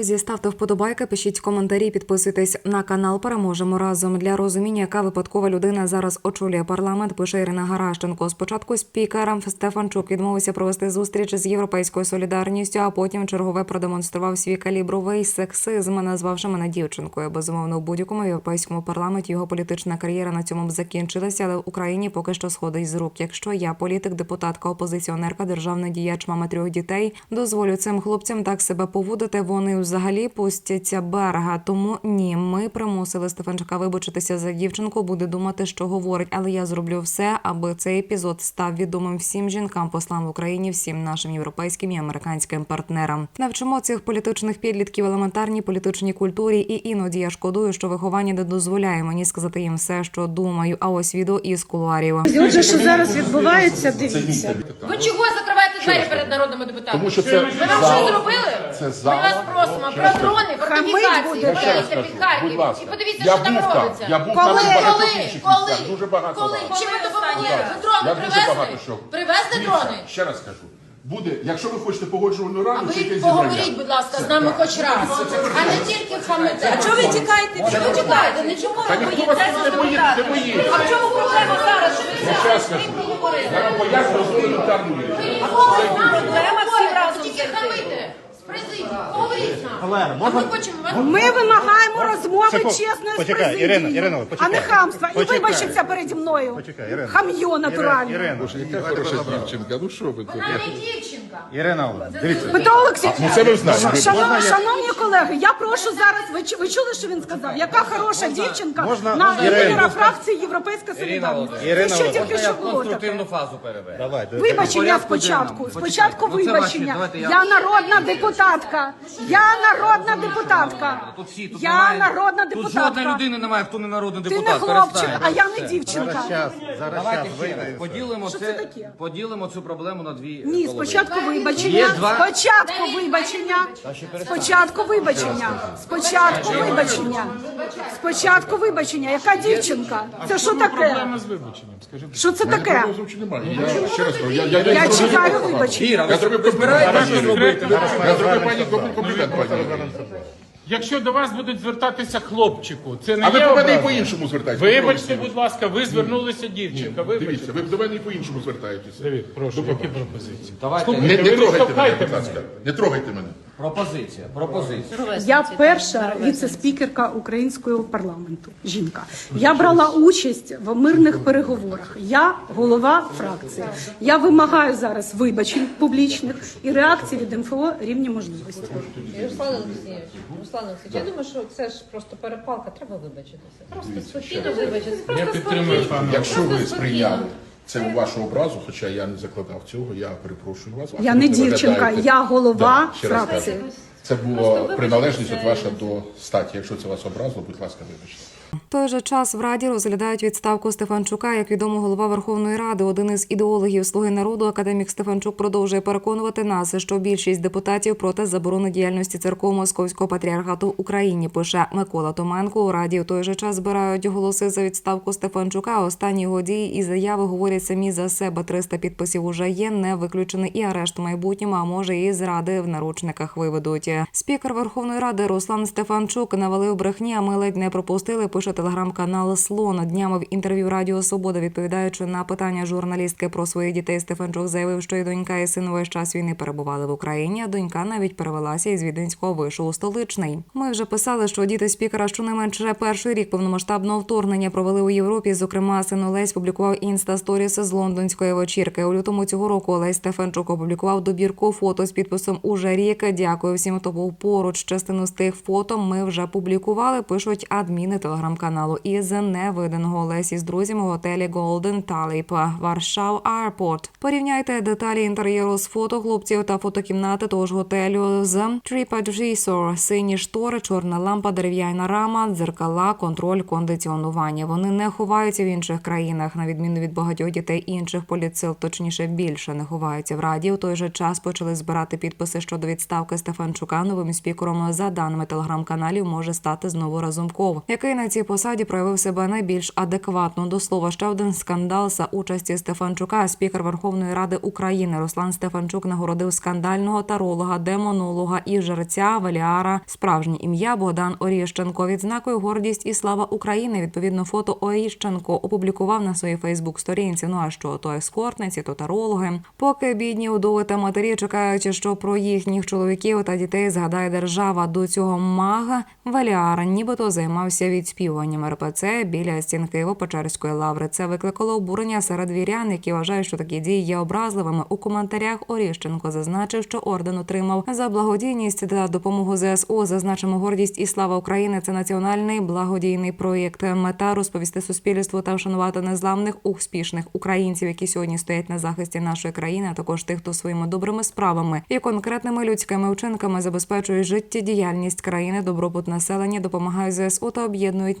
Друзі, ставте вподобайки, пишіть коментарі, підписуйтесь на канал. Переможемо разом для розуміння, яка випадкова людина зараз очолює парламент. Пише Ірина Гаращенко. Спочатку спікер Стефанчук відмовився провести зустріч з європейською солідарністю, а потім чергове продемонстрував свій калібровий сексизм, назвавши мене дівчинкою. Безумовно, у будь-якому європейському парламенті його політична кар'єра на цьому б закінчилася, але в Україні поки що сходить з рук. Якщо я політик, депутатка, опозиціонерка, державний діяч, мама трьох дітей, дозволю цим хлопцям так себе поводити. Вони взагалі пустяться берега. Тому ні, ми примусили Стефанчука вибачитися за дівчинку. Буде думати, що говорить, але я зроблю все, аби цей епізод став відомим всім жінкам, послам в Україні, всім нашим європейським і американським партнерам. Навчимо цих політичних підлітків елементарній політичній культурі, і іноді я шкодую, що виховання не дозволяє мені сказати їм все, що думаю. А ось відео із кулуарів. Отже, що зараз відбувається, дивіться. Ви чого закриваєте двері перед народними депутатами? Тому що це Ви нам що зробили? Це Ми зал. вас просимо Про дрони, Хамить фортифікації, буде. Я ще раз поїдьте кажу, під Харків будь ласка. і подивіться, я що там був там, робиться. я був Коли? там багатьох Коли? інших Коли? місцях, дуже багато. Коли? Чим ви допомогли? Ви дрони дуже привезли? багато що. Привезли Дивіться, дрони? Ще раз кажу. Буде, якщо ви хочете погоджувальну А раду, ви чи якесь поговоріть, будь ласка, з нами хоч раз. А не тільки хамите. А Чого ви тікаєте? Чого ви тікаєте? Не чому Та ви ніхто вас боїтеся не боїться, не боїться. А в чому проблема зараз? Що ви Я ще раз кажу. Я вам поясню елементарну річ. Проблема всі разом. Тільки хамите. З президії. Поговоріть можна? А ми хочемо вас... Ми вимагаємо розмови Секунду. чесної з Почекай, президією, Ірина, Ірина, а почекай. не хамства. І Почекай. вибачиться переді мною. Почекай, Ірина. Хам'йо натуральне. Ірина, Яка хороша дівчинка, ну що ви тут? Вона не дівчинка. Ірина, дивіться. Петро Олексійович, Ну це ви знаєте. шановні, шановні колеги, я прошу зараз, ви, чу- ви чули, що він сказав? Яка хороша дівчинка можна- на можна- лідера фракції Європейська Солідарність. Це Ірина що тільки що було конструктивну фазу переведе. Давайте. Вибачення Порядку спочатку. денному. Спочатку Почекайте. Ну, це ваші, вибачення. давайте я- Я народна депутатка. Я народна депутатка. Тут всі, тут Я немає- народна Тут депутатка. жодної людини немає, хто не народний Ти депутат. не хлопчик, Перестань. а я не дівчинка. Зараз час, зараз Давайте час ще раз. і. Поділимо Що це, це таке? поділимо цю проблему на дві Ні, половини. спочатку вибачення. Спочатку вибачення. Спочатку вибачення. Спочатку вибачення. Спочатку вибачення. Яка дівчинка? Це що таке? Що це таке? Я ще раз кажу, я, я, Я зробив- чекаю вибачення. Я ви зробив комплімент. Я зробив пані комплімент, пані. Якщо до вас будуть звертатися хлопчику, це не А ви є мене і образа? по-іншому звертаєтеся. Вибачте, будь ласка, ви звернулися дівчинка. Вибачте. Дивіться, ви до мене і по-іншому звертаєтеся. Дивіться, прошу, які пропозиції? Давайте. Не, Слухайте, не трогайте мене, штовхайте будь ласка. Не трогайте мене. Пропозиція, пропозиція. Я перша віце-спікерка українського парламенту. Жінка. Я брала участь в мирних переговорах. Я голова фракції. Я вимагаю зараз вибачень публічних і реакції від МФО рівні можливості. Руслан Олексійович, Руслан Олексійович, я думаю, що це ж просто перепалка, треба вибачитися. Просто спокійно вибачитися. Просто спокійно. Якщо ви сприяли. Це у вашу образу, хоча я не закладав цього, я перепрошую вас. Я не дівчинка, я голова Да, фракції. Це була приналежність от ваша до статі. Якщо це вас образило, будь ласка, вибачте. Той же час в Раді розглядають відставку Стефанчука. Як відомо, голова Верховної Ради, один із ідеологів Слуги народу, академік Стефанчук продовжує переконувати нас, що більшість депутатів проти заборони діяльності церков Московського патріархату в Україні. Пише Микола Томенко. У Раді в той же час збирають голоси за відставку Стефанчука. Останні його дії і заяви говорять самі за себе. 300 підписів уже є. Не виключений і арешт в майбутньому, а може і зради в наручниках виведуть. Спікер Верховної Ради Руслан Стефанчук навалив брехні, а ми ледь не пропустили. Пише телеграм-канал Слон. Днями в інтерв'ю Радіо Свобода, відповідаючи на питання журналістки про своїх дітей, Стефанчук заявив, що і донька, і син весь час війни перебували в Україні. А донька навіть перевелася із віденського вишу у столичний. Ми вже писали, що діти спікера щонайменше перший рік повномасштабного вторгнення провели у Європі. Зокрема, син Олесь публікував інста-сторіс з лондонської вечірки. У лютому цього року Олесь Стефанчук опублікував добірку фото з підписом Уже рік. Дякую всім, хто був поруч. Частину з тих фото ми вже публікували. Пишуть адміни телеграм-каналу із невиданого Олесі з друзями у готелі Golden Talip Варшав Airport. Порівняйте деталі інтер'єру з фото хлопців та фотокімнати того ж готелю з TripAdvisor. Сині штори, чорна лампа, дерев'яна рама, дзеркала, контроль, кондиціонування. Вони не ховаються в інших країнах, на відміну від багатьох дітей інших політсил, точніше більше не ховаються в раді. У той же час почали збирати підписи щодо відставки Стефанчука. Новим спікером за даними телеграм-каналів може стати знову Разумков, який на цій посаді посаді проявив себе найбільш адекватно. До слова, ще один скандал за участі Стефанчука. Спікер Верховної Ради України Руслан Стефанчук нагородив скандального таролога, демонолога і жерця Веліара. Справжнє ім'я Богдан Оріщенко. Відзнакою гордість і слава України. Відповідно, фото Оріщенко опублікував на своїй Фейсбук-сторінці. Ну а що то ескортниці, то тарологи. Поки бідні удови та матері чекають, що про їхніх чоловіків та дітей згадає держава. До цього мага Веліара нібито займався відспівуванням РПЦ біля стін Києво-Печерської лаври. Це викликало обурення серед вірян, які вважають, що такі дії є образливими. У коментарях Оріщенко зазначив, що орден отримав за благодійність та допомогу ЗСУ. Зазначимо гордість і слава України. Це національний благодійний проєкт. Мета розповісти суспільству та вшанувати незламних успішних українців, які сьогодні стоять на захисті нашої країни, а також тих, хто своїми добрими справами і конкретними людськими вчинками забезпечує життєдіяльність країни, добробут населення, допомагають ЗСУ та об'єднують